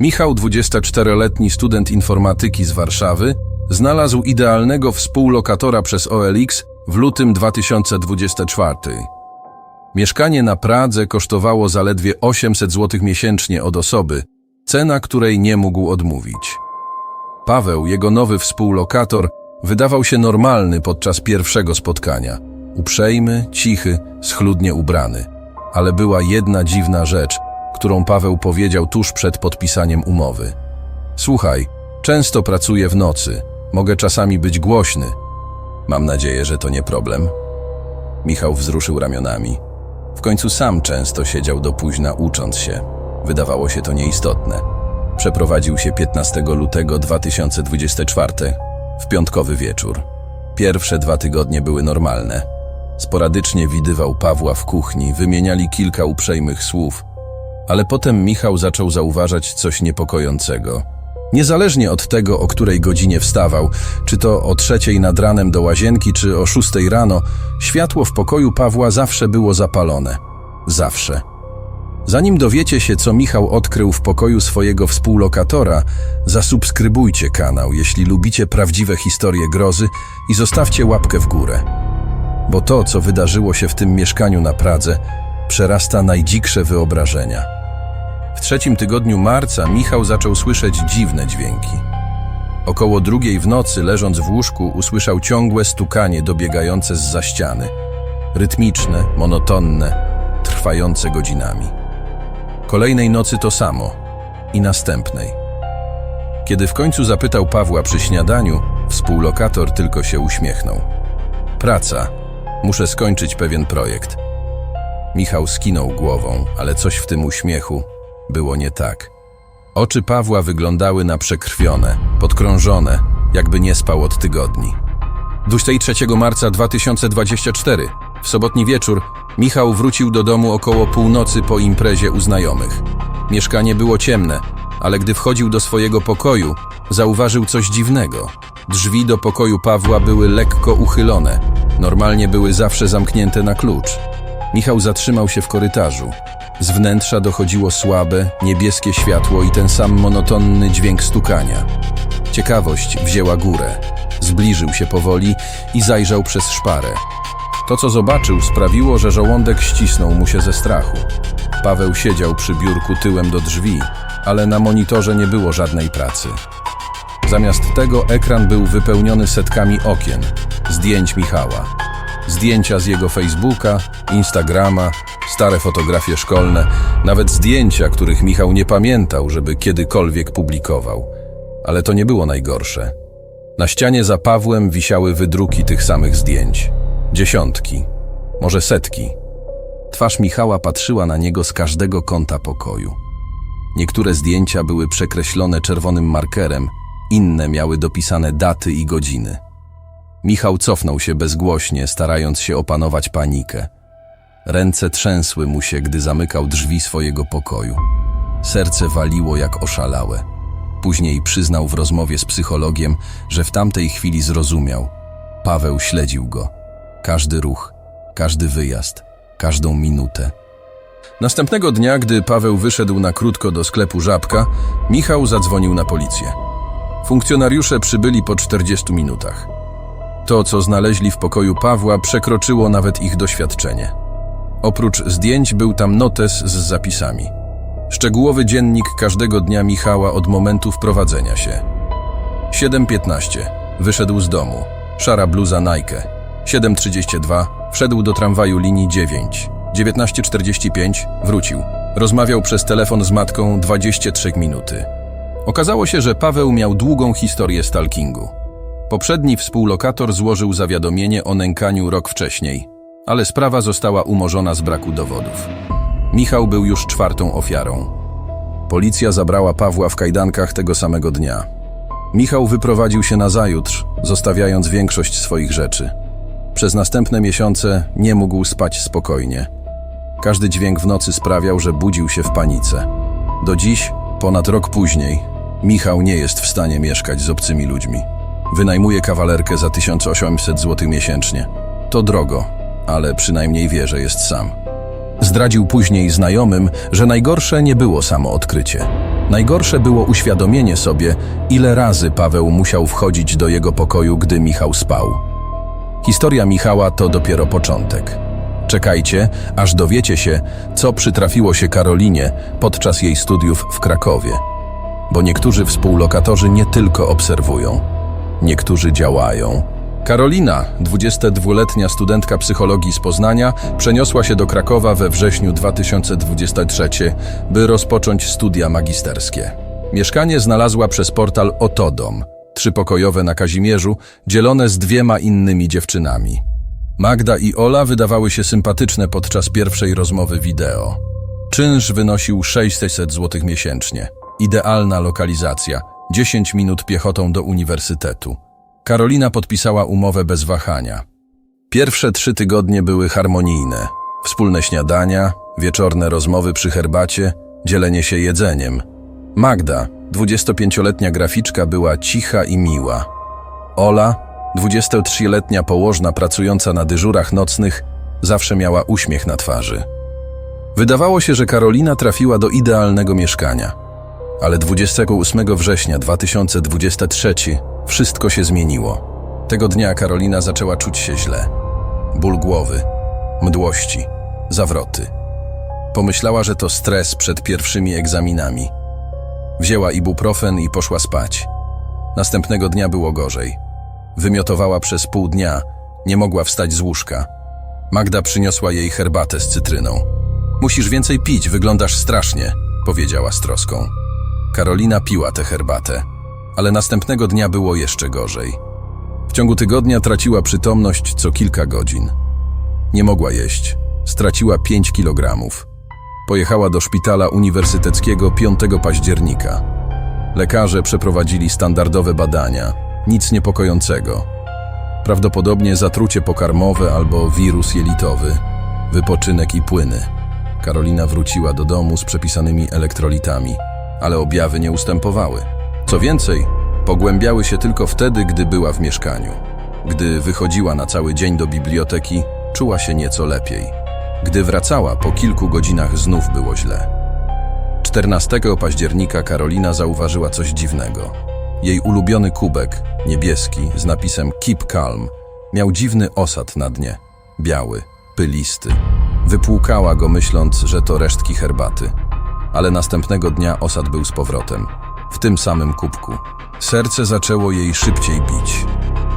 Michał, 24-letni student informatyki z Warszawy, znalazł idealnego współlokatora przez OLX w lutym 2024. Mieszkanie na Pradze kosztowało zaledwie 800 zł miesięcznie od osoby, cena której nie mógł odmówić. Paweł, jego nowy współlokator, wydawał się normalny podczas pierwszego spotkania. Uprzejmy, cichy, schludnie ubrany. Ale była jedna dziwna rzecz, którą Paweł powiedział tuż przed podpisaniem umowy. Słuchaj, często pracuję w nocy, mogę czasami być głośny. Mam nadzieję, że to nie problem. Michał wzruszył ramionami. W końcu sam często siedział do późna ucząc się. Wydawało się to nieistotne. Przeprowadził się 15 lutego 2024 w piątkowy wieczór. Pierwsze dwa tygodnie były normalne. Sporadycznie widywał Pawła w kuchni, wymieniali kilka uprzejmych słów, ale potem Michał zaczął zauważać coś niepokojącego. Niezależnie od tego, o której godzinie wstawał, czy to o trzeciej nad ranem do łazienki, czy o szóstej rano, światło w pokoju Pawła zawsze było zapalone. Zawsze. Zanim dowiecie się, co Michał odkrył w pokoju swojego współlokatora, zasubskrybujcie kanał, jeśli lubicie prawdziwe historie grozy i zostawcie łapkę w górę. Bo to, co wydarzyło się w tym mieszkaniu na Pradze, przerasta najdziksze wyobrażenia. W trzecim tygodniu marca Michał zaczął słyszeć dziwne dźwięki. Około drugiej w nocy, leżąc w łóżku, usłyszał ciągłe stukanie dobiegające z za ściany. Rytmiczne, monotonne, trwające godzinami. Kolejnej nocy to samo i następnej. Kiedy w końcu zapytał Pawła przy śniadaniu, współlokator tylko się uśmiechnął. Praca. Muszę skończyć pewien projekt. Michał skinął głową, ale coś w tym uśmiechu było nie tak. Oczy Pawła wyglądały na przekrwione, podkrążone, jakby nie spał od tygodni. 23 marca 2024, w sobotni wieczór, Michał wrócił do domu około północy po imprezie u znajomych. Mieszkanie było ciemne, ale gdy wchodził do swojego pokoju, zauważył coś dziwnego. Drzwi do pokoju Pawła były lekko uchylone, normalnie były zawsze zamknięte na klucz. Michał zatrzymał się w korytarzu. Z wnętrza dochodziło słabe, niebieskie światło i ten sam monotonny dźwięk stukania. Ciekawość wzięła górę. Zbliżył się powoli i zajrzał przez szparę. To, co zobaczył, sprawiło, że żołądek ścisnął mu się ze strachu. Paweł siedział przy biurku tyłem do drzwi, ale na monitorze nie było żadnej pracy. Zamiast tego ekran był wypełniony setkami okien, zdjęć Michała. Zdjęcia z jego Facebooka, Instagrama, stare fotografie szkolne, nawet zdjęcia, których Michał nie pamiętał, żeby kiedykolwiek publikował. Ale to nie było najgorsze. Na ścianie za Pawłem wisiały wydruki tych samych zdjęć. Dziesiątki, może setki. Twarz Michała patrzyła na niego z każdego kąta pokoju. Niektóre zdjęcia były przekreślone czerwonym markerem, inne miały dopisane daty i godziny. Michał cofnął się bezgłośnie, starając się opanować panikę. Ręce trzęsły mu się, gdy zamykał drzwi swojego pokoju. Serce waliło jak oszalałe. Później przyznał w rozmowie z psychologiem, że w tamtej chwili zrozumiał. Paweł śledził go. Każdy ruch, każdy wyjazd, każdą minutę. Następnego dnia, gdy Paweł wyszedł na krótko do sklepu Żabka, Michał zadzwonił na policję. Funkcjonariusze przybyli po 40 minutach. To, co znaleźli w pokoju Pawła, przekroczyło nawet ich doświadczenie. Oprócz zdjęć był tam notes z zapisami. Szczegółowy dziennik każdego dnia Michała od momentu wprowadzenia się. 7.15. Wyszedł z domu. Szara bluza Nike. 7.32. Wszedł do tramwaju linii 9. 19.45. Wrócił. Rozmawiał przez telefon z matką 23 minuty. Okazało się, że Paweł miał długą historię stalkingu. Poprzedni współlokator złożył zawiadomienie o nękaniu rok wcześniej, ale sprawa została umorzona z braku dowodów. Michał był już czwartą ofiarą. Policja zabrała Pawła w kajdankach tego samego dnia. Michał wyprowadził się na zajutrz, zostawiając większość swoich rzeczy. Przez następne miesiące nie mógł spać spokojnie. Każdy dźwięk w nocy sprawiał, że budził się w panice. Do dziś, ponad rok później, Michał nie jest w stanie mieszkać z obcymi ludźmi. Wynajmuje kawalerkę za 1800 zł miesięcznie. To drogo, ale przynajmniej wie, że jest sam. Zdradził później znajomym, że najgorsze nie było samo odkrycie. Najgorsze było uświadomienie sobie, ile razy Paweł musiał wchodzić do jego pokoju, gdy Michał spał. Historia Michała to dopiero początek. Czekajcie, aż dowiecie się, co przytrafiło się Karolinie podczas jej studiów w Krakowie. Bo niektórzy współlokatorzy nie tylko obserwują, niektórzy działają. Karolina, 22-letnia studentka psychologii z Poznania, przeniosła się do Krakowa we wrześniu 2023, by rozpocząć studia magisterskie. Mieszkanie znalazła przez portal Otodom, trzypokojowe na Kazimierzu, dzielone z dwiema innymi dziewczynami. Magda i Ola wydawały się sympatyczne podczas pierwszej rozmowy wideo. Czynsz wynosił 600 zł miesięcznie. Idealna lokalizacja, 10 minut piechotą do uniwersytetu. Karolina podpisała umowę bez wahania. Pierwsze trzy tygodnie były harmonijne. Wspólne śniadania, wieczorne rozmowy przy herbacie, dzielenie się jedzeniem. Magda, 25-letnia graficzka, była cicha i miła. Ola, 23-letnia położna pracująca na dyżurach nocnych, zawsze miała uśmiech na twarzy. Wydawało się, że Karolina trafiła do idealnego mieszkania. Ale 28 września 2023 wszystko się zmieniło. Tego dnia Karolina zaczęła czuć się źle. Ból głowy, mdłości, zawroty. Pomyślała, że to stres przed pierwszymi egzaminami. Wzięła ibuprofen i poszła spać. Następnego dnia było gorzej. Wymiotowała przez pół dnia, nie mogła wstać z łóżka. Magda przyniosła jej herbatę z cytryną. Musisz więcej pić, wyglądasz strasznie, powiedziała z troską. Karolina piła tę herbatę, ale następnego dnia było jeszcze gorzej. W ciągu tygodnia traciła przytomność co kilka godzin. Nie mogła jeść, straciła 5 kilogramów. Pojechała do szpitala uniwersyteckiego 5 października. Lekarze przeprowadzili standardowe badania, nic niepokojącego. Prawdopodobnie zatrucie pokarmowe albo wirus jelitowy, wypoczynek i płyny. Karolina wróciła do domu z przepisanymi elektrolitami, ale objawy nie ustępowały. Co więcej, pogłębiały się tylko wtedy, gdy była w mieszkaniu. Gdy wychodziła na cały dzień do biblioteki, czuła się nieco lepiej. Gdy wracała, po kilku godzinach znów było źle. 14 października Karolina zauważyła coś dziwnego. Jej ulubiony kubek, niebieski, z napisem Keep Calm, miał dziwny osad na dnie. Biały, pylisty. Wypłukała go myśląc, że to resztki herbaty. Ale następnego dnia osad był z powrotem. W tym samym kubku. Serce zaczęło jej szybciej bić.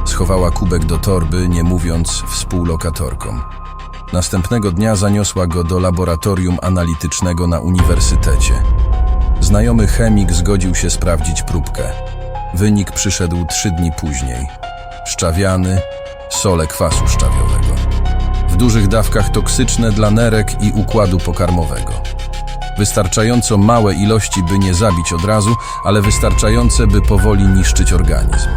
Schowała kubek do torby, nie mówiąc współlokatorkom. Następnego dnia zaniosła go do laboratorium analitycznego na uniwersytecie. Znajomy chemik zgodził się sprawdzić próbkę. Wynik przyszedł trzy dni później. Szczawiany, sole kwasu szczawiowego. W dużych dawkach toksyczne dla nerek i układu pokarmowego. Wystarczająco małe ilości, by nie zabić od razu, ale wystarczające, by powoli niszczyć organizm.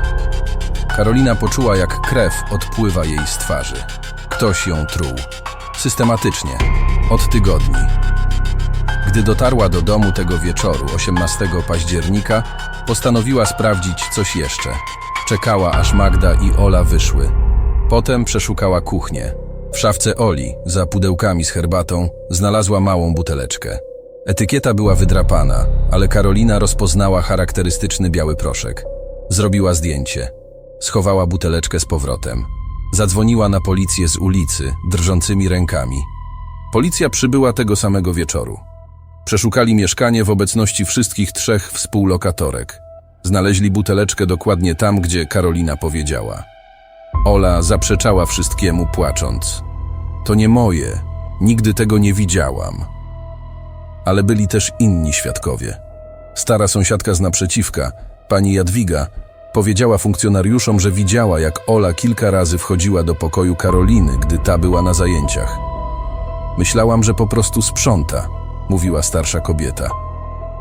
Karolina poczuła, jak krew odpływa jej z twarzy. Ktoś ją truł. Systematycznie. Od tygodni. Gdy dotarła do domu tego wieczoru, 18 października, postanowiła sprawdzić coś jeszcze. Czekała, aż Magda i Ola wyszły. Potem przeszukała kuchnię. W szafce Oli, za pudełkami z herbatą, znalazła małą buteleczkę. Etykieta była wydrapana, ale Karolina rozpoznała charakterystyczny biały proszek. Zrobiła zdjęcie. Schowała buteleczkę z powrotem. Zadzwoniła na policję z ulicy, drżącymi rękami. Policja przybyła tego samego wieczoru. Przeszukali mieszkanie w obecności wszystkich trzech współlokatorek. Znaleźli buteleczkę dokładnie tam, gdzie Karolina powiedziała. Ola zaprzeczała wszystkiemu, płacząc. To nie moje, nigdy tego nie widziałam. Ale byli też inni świadkowie. Stara sąsiadka z naprzeciwka, pani Jadwiga, powiedziała funkcjonariuszom, że widziała, jak Ola kilka razy wchodziła do pokoju Karoliny, gdy ta była na zajęciach. Myślałam, że po prostu sprząta, mówiła starsza kobieta.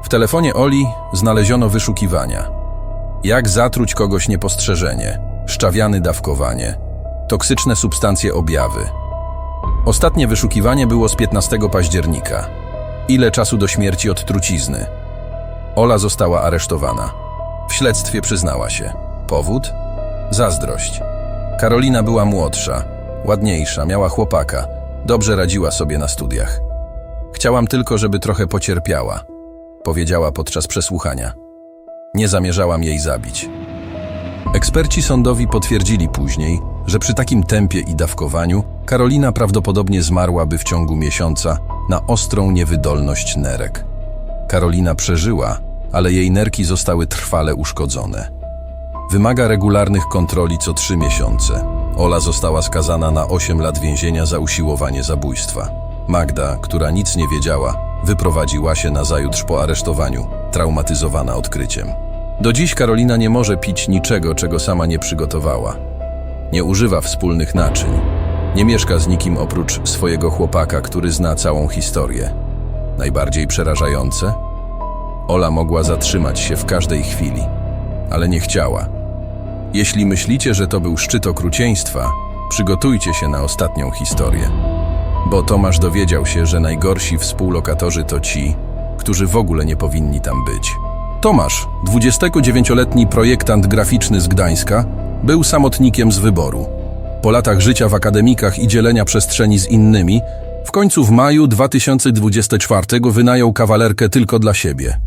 W telefonie Oli znaleziono wyszukiwania. Jak zatruć kogoś niepostrzeżenie, szczawiany dawkowanie, toksyczne substancje objawy. Ostatnie wyszukiwanie było z 15 października. Ile czasu do śmierci od trucizny? Ola została aresztowana. W śledztwie przyznała się. Powód? Zazdrość. Karolina była młodsza, ładniejsza, miała chłopaka, dobrze radziła sobie na studiach. Chciałam tylko, żeby trochę pocierpiała. powiedziała podczas przesłuchania. Nie zamierzałam jej zabić. Eksperci sądowi potwierdzili później, że przy takim tempie i dawkowaniu Karolina prawdopodobnie zmarłaby w ciągu miesiąca na ostrą niewydolność nerek. Karolina przeżyła, ale jej nerki zostały trwale uszkodzone. Wymaga regularnych kontroli co trzy miesiące. Ola została skazana na 8 lat więzienia za usiłowanie zabójstwa. Magda, która nic nie wiedziała, wyprowadziła się nazajutrz po aresztowaniu, traumatyzowana odkryciem. Do dziś Karolina nie może pić niczego, czego sama nie przygotowała. Nie używa wspólnych naczyń. Nie mieszka z nikim oprócz swojego chłopaka, który zna całą historię. Najbardziej przerażające? Ola mogła zatrzymać się w każdej chwili, ale nie chciała. Jeśli myślicie, że to był szczyt okrucieństwa, przygotujcie się na ostatnią historię. Bo Tomasz dowiedział się, że najgorsi współlokatorzy to ci, którzy w ogóle nie powinni tam być. Tomasz, 29-letni projektant graficzny z Gdańska, był samotnikiem z wyboru. Po latach życia w akademikach i dzielenia przestrzeni z innymi, w końcu w maju 2024 wynajął kawalerkę tylko dla siebie.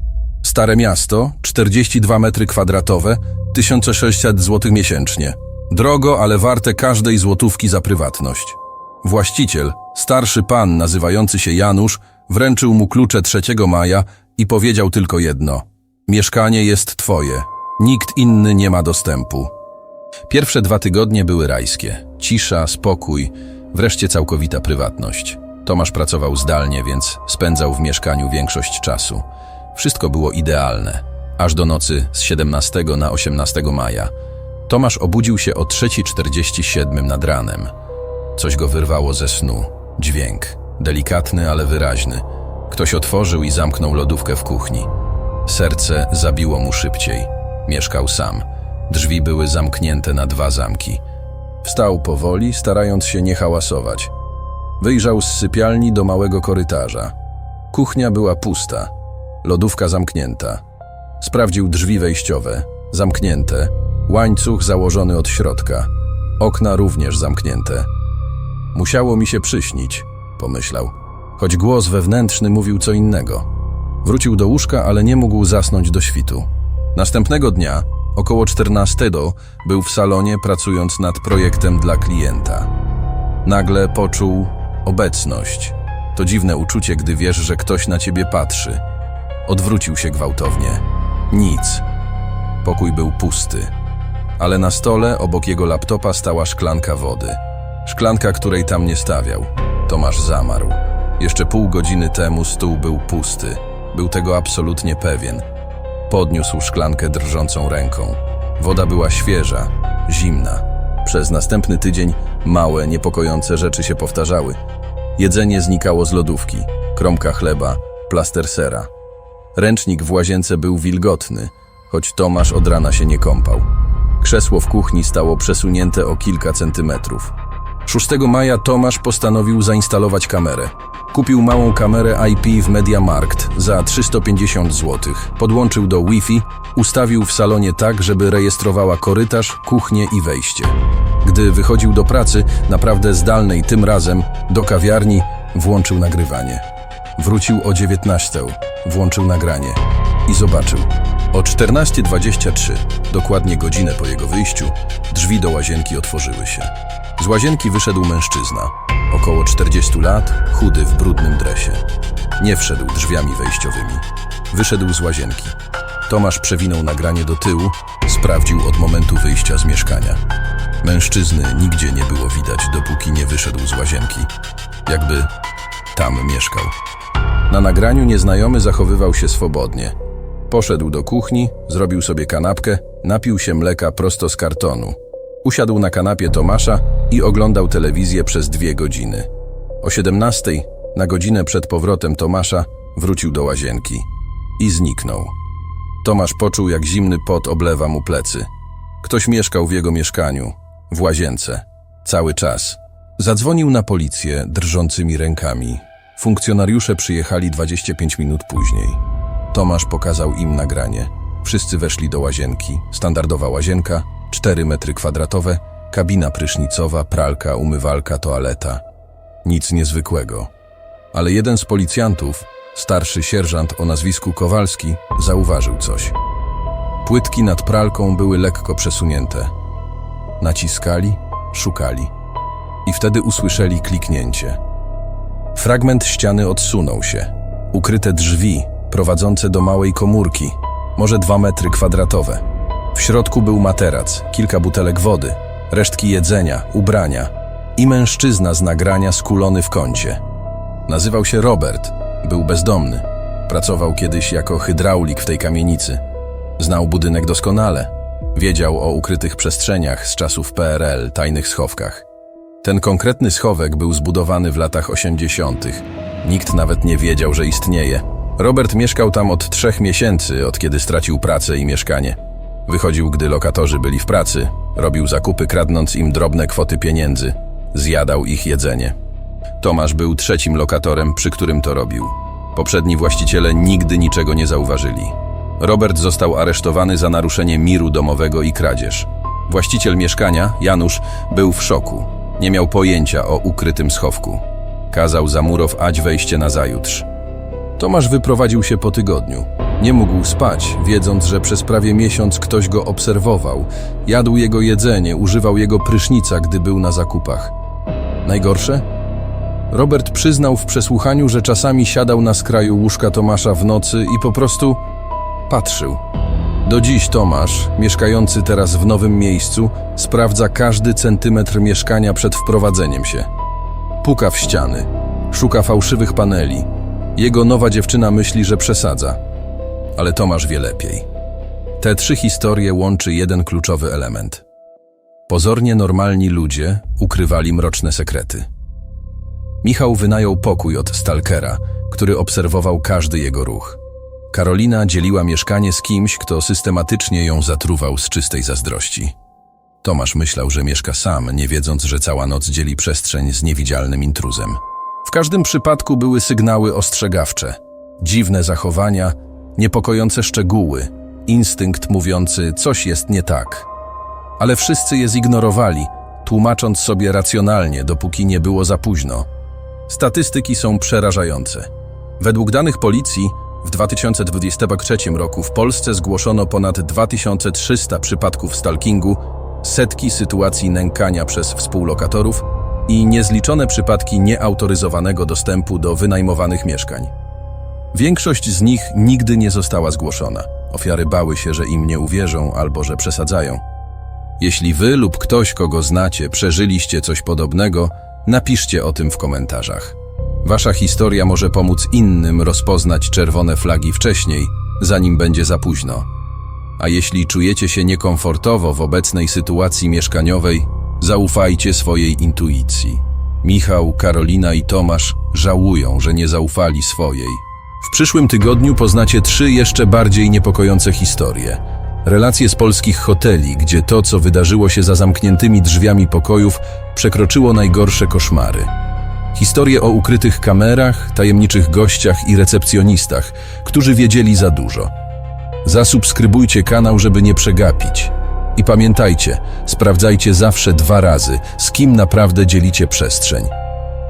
Stare miasto, 42 metry kwadratowe, 1600 zł miesięcznie. Drogo, ale warte każdej złotówki za prywatność. Właściciel, starszy pan nazywający się Janusz, wręczył mu klucze 3 maja i powiedział tylko jedno: Mieszkanie jest twoje, nikt inny nie ma dostępu. Pierwsze dwa tygodnie były rajskie. Cisza, spokój, wreszcie całkowita prywatność. Tomasz pracował zdalnie, więc spędzał w mieszkaniu większość czasu. Wszystko było idealne. Aż do nocy z 17 na 18 maja. Tomasz obudził się o 3.47 nad ranem. Coś go wyrwało ze snu. Dźwięk. Delikatny, ale wyraźny. Ktoś otworzył i zamknął lodówkę w kuchni. Serce zabiło mu szybciej. Mieszkał sam. Drzwi były zamknięte na dwa zamki. Wstał powoli, starając się nie hałasować. Wyjrzał z sypialni do małego korytarza. Kuchnia była pusta, lodówka zamknięta. Sprawdził drzwi wejściowe, zamknięte, łańcuch założony od środka, okna również zamknięte. Musiało mi się przyśnić, pomyślał, choć głos wewnętrzny mówił co innego. Wrócił do łóżka, ale nie mógł zasnąć do świtu. Następnego dnia, około 14, był w salonie pracując nad projektem dla klienta. Nagle poczuł obecność. To dziwne uczucie, gdy wiesz, że ktoś na ciebie patrzy. Odwrócił się gwałtownie. Nic. Pokój był pusty. Ale na stole obok jego laptopa stała szklanka wody. Szklanka, której tam nie stawiał. Tomasz zamarł. Jeszcze pół godziny temu stół był pusty. Był tego absolutnie pewien. Podniósł szklankę drżącą ręką. Woda była świeża, zimna. Przez następny tydzień małe, niepokojące rzeczy się powtarzały. Jedzenie znikało z lodówki, kromka chleba, plaster sera. Ręcznik w łazience był wilgotny, choć Tomasz od rana się nie kąpał. Krzesło w kuchni stało przesunięte o kilka centymetrów. 6 maja Tomasz postanowił zainstalować kamerę. Kupił małą kamerę IP w MediaMarkt za 350 zł. Podłączył do Wi-Fi, ustawił w salonie tak, żeby rejestrowała korytarz, kuchnię i wejście. Gdy wychodził do pracy, naprawdę zdalnej tym razem, do kawiarni, włączył nagrywanie. Wrócił o 19, włączył nagranie i zobaczył. O 14.23, dokładnie godzinę po jego wyjściu, drzwi do łazienki otworzyły się. Z łazienki wyszedł mężczyzna, około 40 lat, chudy w brudnym dresie. Nie wszedł drzwiami wejściowymi. Wyszedł z łazienki. Tomasz przewinął nagranie do tyłu, sprawdził od momentu wyjścia z mieszkania. Mężczyzny nigdzie nie było widać, dopóki nie wyszedł z łazienki. Jakby tam mieszkał. Na nagraniu nieznajomy zachowywał się swobodnie. Poszedł do kuchni, zrobił sobie kanapkę, napił się mleka prosto z kartonu. Usiadł na kanapie Tomasza i oglądał telewizję przez dwie godziny. O 17, na godzinę przed powrotem Tomasza, wrócił do łazienki i zniknął. Tomasz poczuł, jak zimny pot oblewa mu plecy. Ktoś mieszkał w jego mieszkaniu, w łazience, cały czas. Zadzwonił na policję drżącymi rękami. Funkcjonariusze przyjechali 25 minut później. Tomasz pokazał im nagranie. Wszyscy weszli do łazienki. Standardowa łazienka, 4 metry kwadratowe, kabina prysznicowa, pralka, umywalka, toaleta. Nic niezwykłego. Ale jeden z policjantów Starszy sierżant o nazwisku Kowalski zauważył coś. Płytki nad pralką były lekko przesunięte. Naciskali, szukali i wtedy usłyszeli kliknięcie. Fragment ściany odsunął się. Ukryte drzwi prowadzące do małej komórki, może dwa metry kwadratowe. W środku był materac, kilka butelek wody, resztki jedzenia, ubrania i mężczyzna z nagrania skulony w kącie. Nazywał się Robert, był bezdomny. Pracował kiedyś jako hydraulik w tej kamienicy. Znał budynek doskonale. Wiedział o ukrytych przestrzeniach z czasów PRL, tajnych schowkach. Ten konkretny schowek był zbudowany w latach 80. Nikt nawet nie wiedział, że istnieje. Robert mieszkał tam od trzech miesięcy, od kiedy stracił pracę i mieszkanie. Wychodził, gdy lokatorzy byli w pracy, robił zakupy, kradnąc im drobne kwoty pieniędzy. Zjadał ich jedzenie. Tomasz był trzecim lokatorem, przy którym to robił. Poprzedni właściciele nigdy niczego nie zauważyli. Robert został aresztowany za naruszenie miru domowego i kradzież. Właściciel mieszkania, Janusz, był w szoku. Nie miał pojęcia o ukrytym schowku. Kazał zamurować wejście na zajutrz. Tomasz wyprowadził się po tygodniu. Nie mógł spać, wiedząc, że przez prawie miesiąc ktoś go obserwował. Jadł jego jedzenie, używał jego prysznica, gdy był na zakupach. Najgorsze? Robert przyznał w przesłuchaniu, że czasami siadał na skraju łóżka Tomasza w nocy i po prostu patrzył. Do dziś Tomasz, mieszkający teraz w nowym miejscu, sprawdza każdy centymetr mieszkania przed wprowadzeniem się. Puka w ściany, szuka fałszywych paneli. Jego nowa dziewczyna myśli, że przesadza. Ale Tomasz wie lepiej. Te trzy historie łączy jeden kluczowy element. Pozornie normalni ludzie ukrywali mroczne sekrety. Michał wynajął pokój od stalkera, który obserwował każdy jego ruch. Karolina dzieliła mieszkanie z kimś, kto systematycznie ją zatruwał z czystej zazdrości. Tomasz myślał, że mieszka sam, nie wiedząc, że cała noc dzieli przestrzeń z niewidzialnym intruzem. W każdym przypadku były sygnały ostrzegawcze, dziwne zachowania, niepokojące szczegóły, instynkt mówiący coś jest nie tak. Ale wszyscy je zignorowali, tłumacząc sobie racjonalnie, dopóki nie było za późno. Statystyki są przerażające. Według danych policji w 2023 roku w Polsce zgłoszono ponad 2300 przypadków stalkingu, setki sytuacji nękania przez współlokatorów i niezliczone przypadki nieautoryzowanego dostępu do wynajmowanych mieszkań. Większość z nich nigdy nie została zgłoszona. Ofiary bały się, że im nie uwierzą albo że przesadzają. Jeśli wy lub ktoś, kogo znacie, przeżyliście coś podobnego, napiszcie o tym w komentarzach. Wasza historia może pomóc innym rozpoznać czerwone flagi wcześniej, zanim będzie za późno. A jeśli czujecie się niekomfortowo w obecnej sytuacji mieszkaniowej, zaufajcie swojej intuicji. Michał, Karolina i Tomasz żałują, że nie zaufali swojej. W przyszłym tygodniu poznacie trzy jeszcze bardziej niepokojące historie. Relacje z polskich hoteli, gdzie to, co wydarzyło się za zamkniętymi drzwiami pokojów, przekroczyło najgorsze koszmary. Historie o ukrytych kamerach, tajemniczych gościach i recepcjonistach, którzy wiedzieli za dużo. Zasubskrybujcie kanał, żeby nie przegapić. I pamiętajcie, sprawdzajcie zawsze dwa razy, z kim naprawdę dzielicie przestrzeń.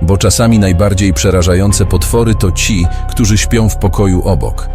Bo czasami najbardziej przerażające potwory to ci, którzy śpią w pokoju obok.